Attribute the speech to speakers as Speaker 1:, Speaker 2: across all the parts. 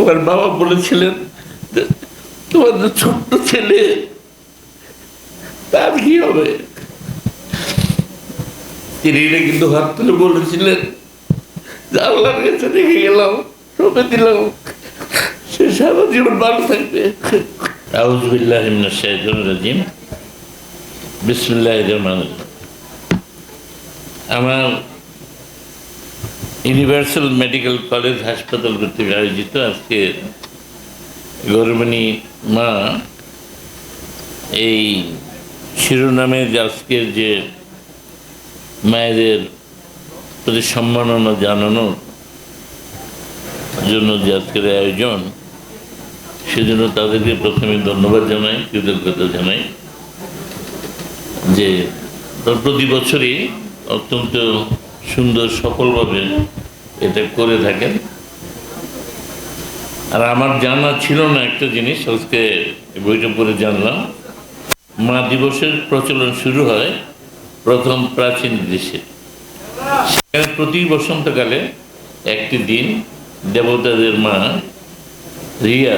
Speaker 1: আমার বাবা বলেছিলেন তোমার যে ছোট্ট ছেলে, তার কি হবে? তিনি কিন্তু হাত তুলে বলেছিলেন আল্লাহর কাছে রেখে গেলাম সবে দিলাম, সে সারা জীবন ভালো থাকবে। আউজ বিল্লাহ রাজিম। বিসমুল্লাহ রহমান আমার ইউনিভার্সাল মেডিকেল কলেজ হাসপাতাল কর্তৃক আয়োজিত আজকে গৌরমণি মা এই শিরোনামে আজকের যে মায়েদের প্রতি সম্মাননা জানানোর জন্য যে আজকের আয়োজন, সেজন্য তাদেরকে প্রথমে ধন্যবাদ জানাই, কৃতজ্ঞতা জানাই যে প্রতি বছরই অত্যন্ত সুন্দর সফলভাবে এটা করে থাকেন। আর আমার জানা ছিল না একটা জিনিস, আজকে বইটা পড়ে জানলাম। মা দিবসের প্রচলন শুরু হয় প্রথম প্রাচীন দেশে। সেখানে প্রতি বসন্তকালে একটি দিন দেবতাদের মা রিয়া,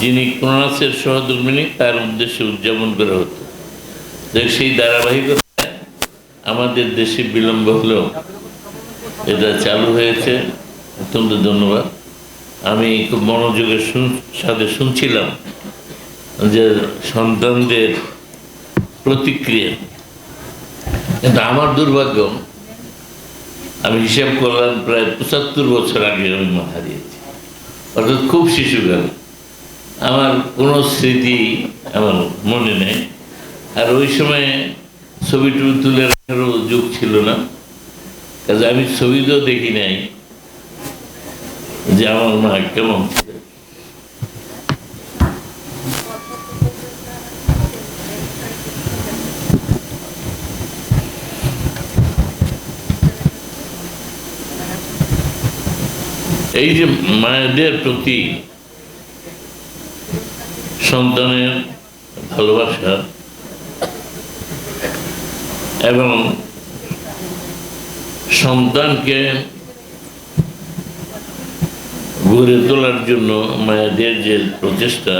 Speaker 1: যিনি ক্রোনাসের সহধর্মিনী তার উদ্দেশ্যে উদযাপন করা হতো। সেই ধারাবাহিকতায় আমাদের দেশে বিলম্ব হলেও এটা চালু হয়েছে। অত্যন্ত ধন্যবাদ। আমি খুব মনোযোগের সাথে শুনছিলাম যে সন্তানদের প্রতিক্রিয়া। কিন্তু আমার দুর্ভাগ্য, আমি হিসাব করলাম প্রায় পঁচাত্তর বছর আগে আমি মা হারিয়েছি। অর্থাৎ খুব শিশুকাল। আমার কোনো স্মৃতি আমার মনে নেই। আর ওই সময় ছবি টবি তুলে রাখারও যুগ ছিল না। কাজে আমি ছবি তো দেখি নাই যে আমার মা কেমন এই যে মায়েদের প্রতি সন্তানের ভালোবাসা এবং সন্তানকে গড়ে তোলার জন্য মায়েদের যে প্রচেষ্টা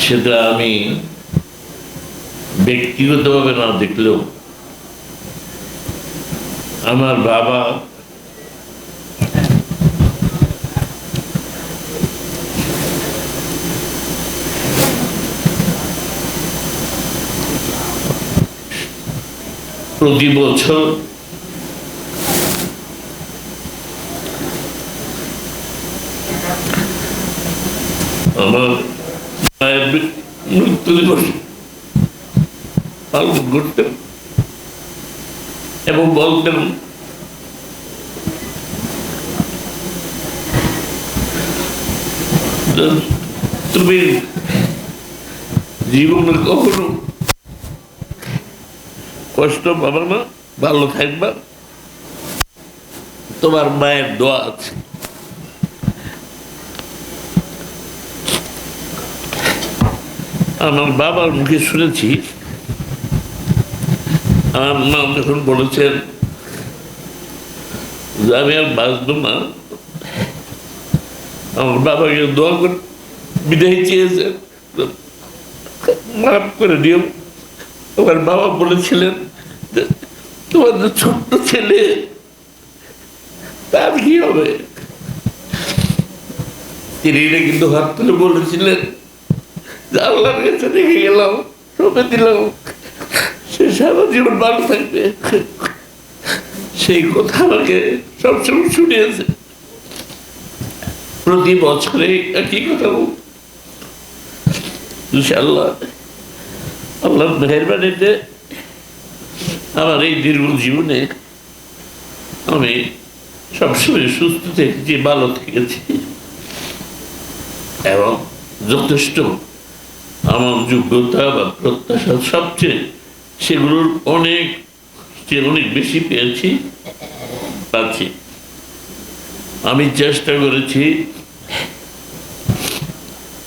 Speaker 1: সেটা আমি ব্যক্তিগতভাবে না দেখলেও আমার বাবা প্রতি বছর আমার মৃত্যু দিবস পালন করতেন এবং বলতেন তুমি জীবনে কখনো কষ্ট পাবা না, ভালো থাকবা। তোমার মায়ের দোয়া আছে। আমার বাবার মুখে শুনেছি, আমার মা যখন বলেছেন যে আমি আর বাঁচবো না, আমার বাবাকে দোয়া করে বিদায় চেয়েছেন। মাফ করে দিও। আমার বাবা বলেছিলেন তোমার ছোট্ট ছেলে, তার কি হবে? তিনি কিন্তু হাত তুলে বলেছিলেন। আল্লাহর কাছে রেখে গেলাম সবে দিলাম। সে সারা জীবন ভালো থাকবে। সেই কথা আমাকে সবসময় শুনিয়েছে। প্রতি বছরে একই কথা ইনশাল্লাহ আল্লাহ মেহরবানিতে আমার এই দীর্ঘ জীবনে আমি সবসময় সুস্থ থেকেছি, ভালো থেকেছি। এবং যথেষ্ট আমার যোগ্যতা বা প্রত্যাশা সবচেয়ে সেগুলোর অনেক অনেক বেশি পেয়েছি, পাচ্ছি। আমি চেষ্টা করেছি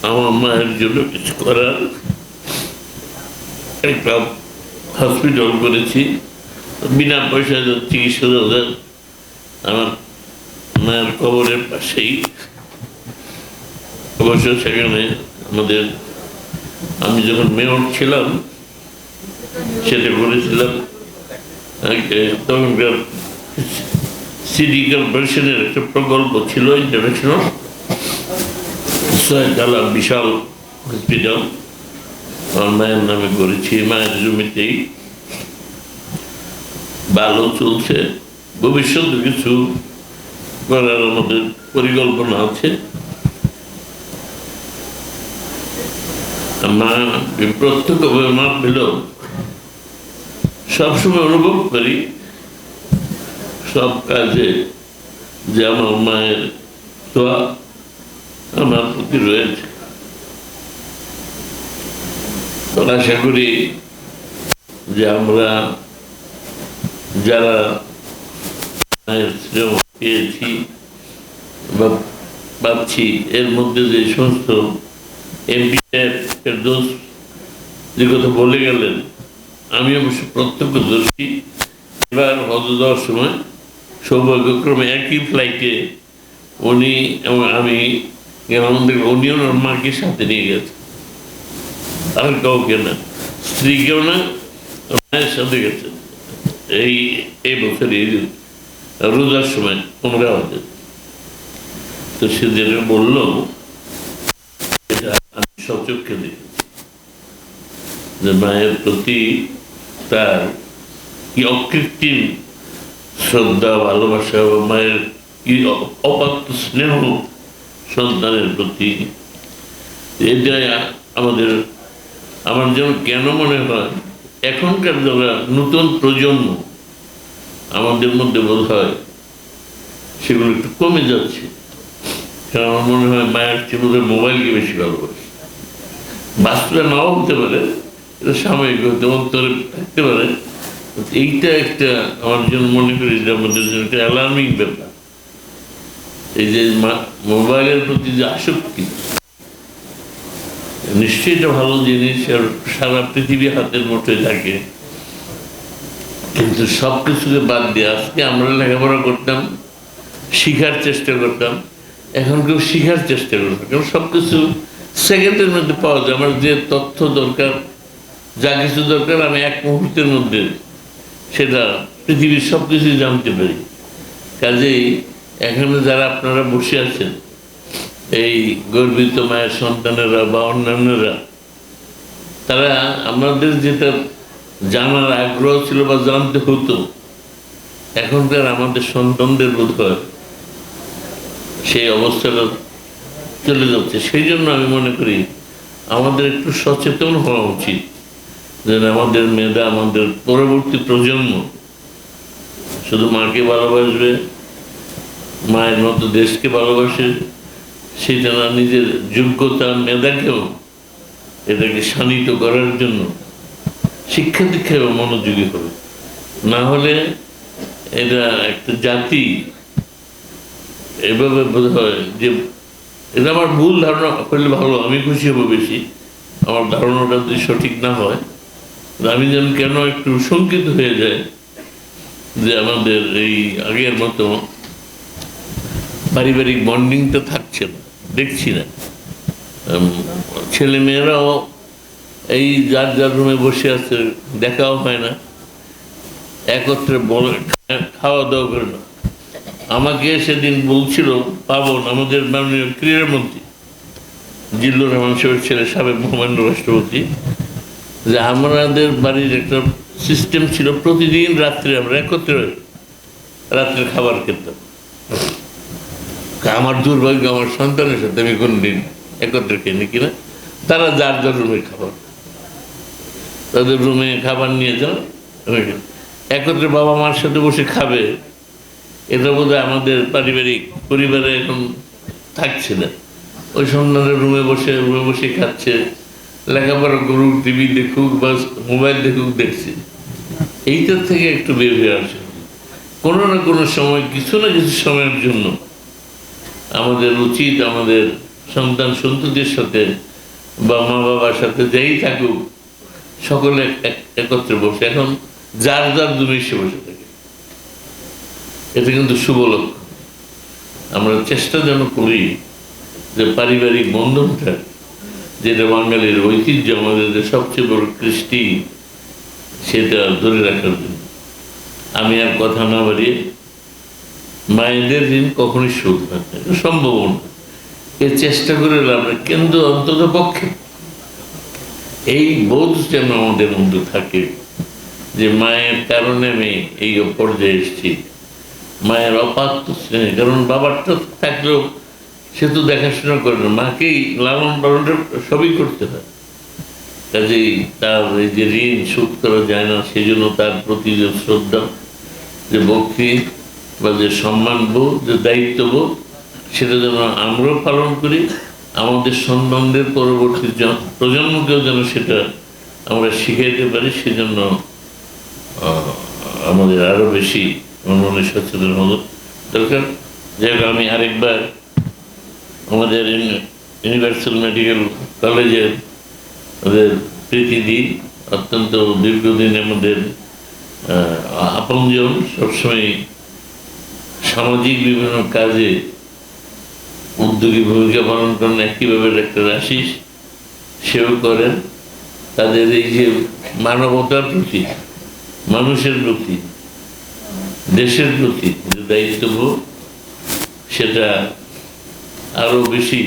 Speaker 1: আমার মায়ের জন্য কিছু করার। একটা হসপিটাল করেছি। বিনা পয়সায় চিকিৎসা আমার মায়ের কবরের পাশেই। অবশ্য সেখানে আমাদের, আমি যখন মেয়র ছিলাম, সেটা করেছিলাম। তখনকার সিটি কর্পোরেশনের একটা প্রকল্প ছিল ইন্টারন্যাশনাল বিশাল হসপিটাল আমার মায়ের নামে করেছি মায়ের জমিতেই ভালো চলছে। ভবিষ্যতে কিছু করার আমাদের পরিকল্পনা আছে। প্রত্যক্ষভাবে সবসময় অনুভব করি, সব কাজে যে আমার মায়ের দোয়া, আমার প্রতি রয়েছে। তো আশা করি যে আমরা যারা পেয়েছি বা পাচ্ছি, এর মধ্যে যে সমস্ত এমপি এর দোষ যে কথা বলে গেলেন, আমি অবশ্য প্রত্যক্ষদর্শী এবার হজ দেওয়ার সময় সৌভাগ্যক্রমে একই ফ্লাইটে উনি এবং আমি গেলাম উনিও ওনার মাকে সাথে নিয়ে গেছে। আর কাউকে না স্ত্রীকেও না মায়ের সাথে গেছে এই এই বছর এই রোজার সময় তোমরা হতে তো সে যেটা বলল আমি সচক্ষে দেখেছি যে মায়ের প্রতি তার কি অকৃত্রিম শ্রদ্ধা ভালোবাসা এবং মায়ের কি অ- অপাত্য স্নেহ সন্তানের প্রতি এটা আমাদের আমার যেন কেন মনে হয়, এখনকার যারা নতুন প্রজন্ম আমাদের মধ্যে বোধ হয় সেগুলো একটু কমে যাচ্ছে। কারণ আমার মনে হয় মায়ের চেয়ে মোবাইলকে বেশি ভালোবাসে। বাস্তবে নাও হতে পারে, এটা সাময়িক হতে অন্তরে থাকতে পারে। এইটা একটা আমার জন্য মনে করি যে আমাদের জন্য একটা অ্যালার্মিং ব্যাপার। এই যে মোবাইলের প্রতি যে আসক্তি নিশ্চয়ই এটা ভালো জিনিস, আর সারা পৃথিবী হাতের মুঠোয় থাকে। কিন্তু সব কিছুকে বাদ দিয়ে আজকে আমরা লেখাপড়া করতাম, শিখার চেষ্টা করতাম। এখন কেউ শিখার চেষ্টা করবে কারণ সব কিছু সেকেন্ডের মধ্যে পাওয়া যায়। আমার যে তথ্য দরকার, যা কিছু দরকার, আমি এক মুহূর্তের মধ্যে সেটা পৃথিবীর সব কিছুই জানতে পারি। কাজেই এখানে যারা আপনারা বসে আছেন এই গর্বিত মায়ের সন্তানেরা বা অন্যান্যরা, তারা আমাদের যেটা জানার আগ্রহ ছিল বা জানতে হতো, এখনকার আমাদের সন্তানদের বোধ হয় সেই অবস্থাটা চলে যাচ্ছে। সেই জন্য আমি মনে করি আমাদের একটু সচেতন হওয়া উচিত, যেন আমাদের মেধা, আমাদের পরবর্তী প্রজন্ম শুধু মাকে ভালোবাসবে, মায়ের মতো দেশকে ভালোবাসে সেটা না নিজের যোগ্যতা মেধাকেও এটাকে শানিত করার জন্য শিক্ষা দীক্ষায় মনোযোগী হবে। না হলে এটা একটা জাতি, এভাবে বোধ হয় যে এটা আমার ভুল ধারণা করলে ভালো, আমি খুশি হব বেশি। আমার ধারণাটা যদি সঠিক না হয়, আমি যেন কেন একটু শঙ্কিত হয়ে যায় যে আমাদের এই আগের মতো পারিবারিক বন্ডিংটা থাকছে না। দেখছি না। উম, ছেলে মেয়েরাও এই যার যার রুমে বসে আছে দেখাও হয় না। একত্রে বলে খাওয়া দাওয়া করে না আমাকে সেদিন বলছিল পাবন আমাদের মাননীয় ক্রীড়ামন্ত্রী জিল্লুর রহমান সাহেবের ছেলে সাবেক মহামান্য রাষ্ট্রপতি যে আমাদের বাড়ির একটা সিস্টেম ছিল প্রতিদিন রাত্রে আমরা একত্রে রাত্রে খাবার খেতাম। আমার দুর্ভাগ্য, আমার সন্তানের সাথে আমি কোনদিন একত্রে খেয়ে কিনা, তারা যার যার রুমে খাবার। তাদের রুমে খাবার নিয়ে যাও একত্রে বাবা মার সাথে বসে খাবে, এটা বোধ আমাদের পারিবারিক পরিবারে এখন থাকছে না। ওই সন্তানের রুমে বসে রুমে বসে খাচ্ছে, লেখাপড়া করুক, টিভি দেখুক বা মোবাইল দেখুক, দেখছে। এইটার থেকে একটু বের হয়ে আসে। কোনো না কোনো সময়, কিছু না কিছু সময়ের জন্য আমাদের উচিত আমাদের সন্তান সন্ততির সাথে বা মা বাবার সাথে যেই থাকুক, সকলে এক- একত্রে বসে। এখন যার যার দুমে সে বসে থাকে। এটা কিন্তু শুভ আমরা চেষ্টা যেন করি যে পারিবারিক বন্ধনটা, যেটা বাঙালির ঐতিহ্য, আমাদের যে সবচেয়ে বড় কৃষ্টি, সেটা ধরে রাখার জন্য। আমি আর কথা না বাড়িয়ে মায়েদের ঋণ কখনোই শোধ হয় না সম্ভব না। এ চেষ্টা করে লাভ নেই। কিন্তু অন্তত পক্ষে। এই বোধ যেন আমাদের মধ্যে থাকে যে মায়ের কারণে আমি এই পর্যায়ে এসেছি। মায়ের অপাত্র স্নেহ কারণ বাবারটা থাকলেও সে তো দেখাশোনা করে না, মাকেই লালন পালনটা সবই করতে হয়। কাজেই তার এই যে ঋণ শোধ করা যায় না সেই জন্য তার প্রতি যে শ্রদ্ধা, যে ভক্তি বা যে সম্মানবোধ, যে দায়িত্ব দায়িত্ববোধ, সেটা যেন আমরাও পালন করি, আমাদের সন্তানদের পরবর্তী প্রজন্মকেও যেন সেটা আমরা শিখাইতে পারি, সেজন্য আমাদের আরও বেশি মনে সচেতন হওয়া দরকার। যাই আমি আরেকবার আমাদের ইউনিভার্সাল মেডিকেল কলেজের ওদের প্রীতি দিই অত্যন্ত দীর্ঘদিন আমাদের আপনজন সবসময় সামাজিক বিভিন্ন কাজে উদ্যোগী ভূমিকা পালন করেন একইভাবে ডাক্তার আশিস সেও করেন। তাদের এই যে মানবতার প্রতি, মানুষের প্রতি, দেশের প্রতি যে দায়িত্ববোধ, সেটা আরও বেশি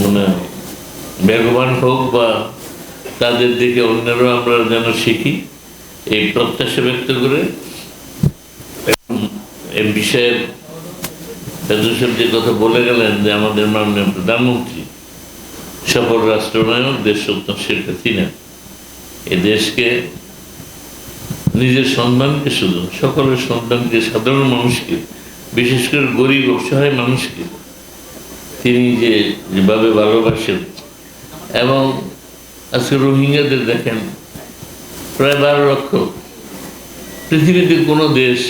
Speaker 1: মানে বেগবান হোক বা তাদের দিকে অন্যরাও আমরা যেন শিখি, এই প্রত্যাশা ব্যক্ত করে এই বিষয়ের ফেজল যে কথা বলে গেলেন যে আমাদের মাননীয় প্রধানমন্ত্রী সফল রাষ্ট্রনায়ক দেশ সত্তর শেখ হাসিনা, এ দেশকে নিজের সন্তানকে শুধু, সকলের সন্তানকে, সাধারণ মানুষকে, বিশেষ করে গরিব অসহায় মানুষকে তিনি যে যেভাবে ভালোবাসেন এবং আজকে রোহিঙ্গাদের দেখেন, প্রায় বারো লক্ষ। পৃথিবীতে কোনো দেশ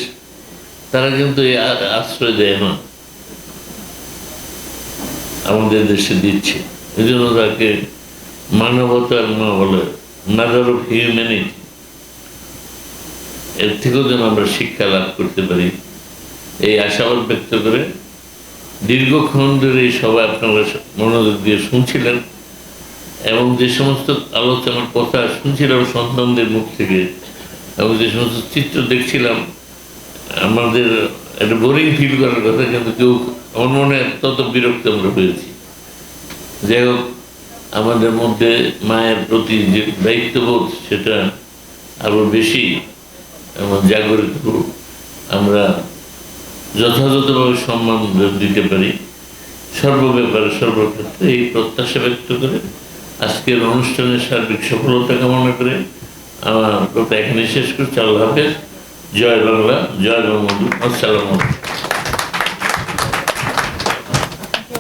Speaker 1: তারা কিন্তু আশ্রয় দেয় না। আমাদের দেশে দিচ্ছে। এই জন্য তাকে মানবতার মা বলে মাদার অফ হিউম্যানিটি, এর থেকেও যেন আমরা শিক্ষা লাভ করতে পারি। এই আশাবাদ ব্যক্ত করে দীর্ঘক্ষণ ধরে এই সবাই আপনারা মনোযোগ দিয়ে শুনছিলেন এবং যে সমস্ত আলোচনার কথা শুনছিলাম সন্তানদের মুখ থেকে, এবং যে সমস্ত চিত্র দেখছিলাম আমাদের একটা বোরিং ফিল করার কথা, কিন্তু কেউ আমার মনে তত বিরক্ত আমরা হয়েছি যাই হোক, আমাদের মধ্যে মায়ের প্রতি যে দায়িত্ববোধ, সেটা আরও বেশি এবং জাগরিত। আমরা যথাযথভাবে সম্মান দিতে পারি। সর্ব ব্যাপারে সর্বক্ষেত্রে এই প্রত্যাশা ব্যক্ত করে আজকের অনুষ্ঠানের সার্বিক সফলতা কামনা করে আমার কথা এখানে শেষ করছি। আল্লাহ হাফেজ। Ceylan'la Ceylan oldu. Selam olsun.